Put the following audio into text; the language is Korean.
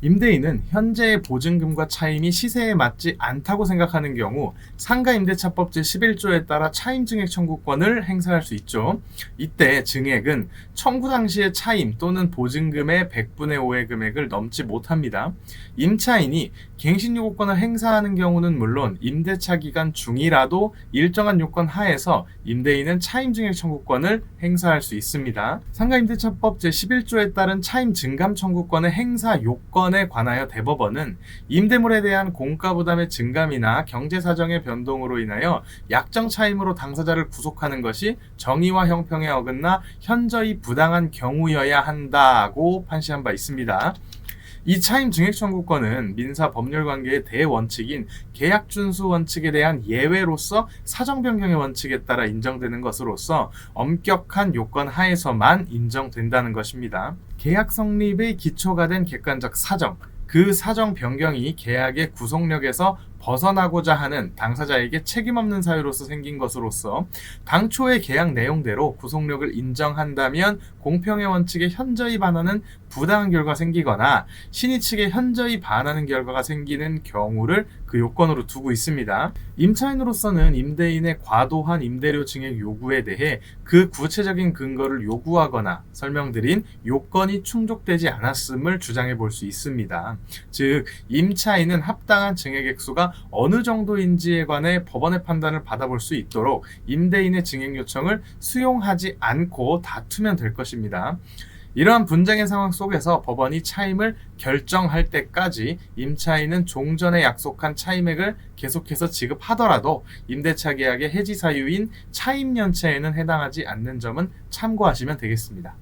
임대인은 현재의 보증금과 차임이 시세에 맞지 않다고 생각하는 경우 상가 임대차법 제11조에 따라 차임 증액 청구권을 행사할 수 있죠. 이때 증액은 청구 당시의 차임 또는 보증금의 100분의 5의 금액을 넘지 못합니다. 임차인이 갱신 요구권을 행사하는 경우는 물론 임대차 기간 중이라도 일정한 요건 하에서 임대인은 차임 증액 청구권을 행사할 수 있습니다. 상가 임대차법 제11조에 따른 차임 증감 청구권의 행사 요건 에 관하여 대법원은 임대물에 대한 공가 부담의 증감이나 경제 사정의 변동으로 인하여 약정 차임으로 당사자를 구속하는 것이 정의와 형평에 어긋나 현저히 부당한 경우여야 한다고 판시한 바 있습니다. 이 차임 증액 청구권은 민사 법률 관계의 대원칙인 계약 준수 원칙에 대한 예외로서 사정 변경의 원칙에 따라 인정되는 것으로서 엄격한 요건 하에서만 인정된다는 것입니다. 계약 성립의 기초가 된 객관적 사정, 그 사정 변경이 계약의 구속력에서 벗어나고자 하는 당사자에게 책임 없는 사유로서 생긴 것으로서 당초의 계약 내용대로 구속력을 인정한다면 공평의 원칙에 현저히 반하는 부당한 결과가 생기거나 신의 측에 현저히 반하는 결과가 생기는 경우를 그 요건으로 두고 있습니다. 임차인으로서는 임대인의 과도한 임대료 증액 요구에 대해 그 구체적인 근거를 요구하거나 설명드린 요건이 충족되지 않았음을 주장해 볼 수 있습니다. 즉, 임차인은 합당한 증액 액수 가 어느 정도인지에 관해 법원의 판단을 받아볼 수 있도록 임대인의 증액 요청을 수용하지 않고 다투면 될 것입니다. 이러한 분쟁의 상황 속에서 법원이 차임을 결정할 때까지 임차인은 종전에 약속한 차임액을 계속해서 지급하더라도 임대차 계약의 해지 사유인 차임 연체에는 해당하지 않는 점은 참고하시면 되겠습니다.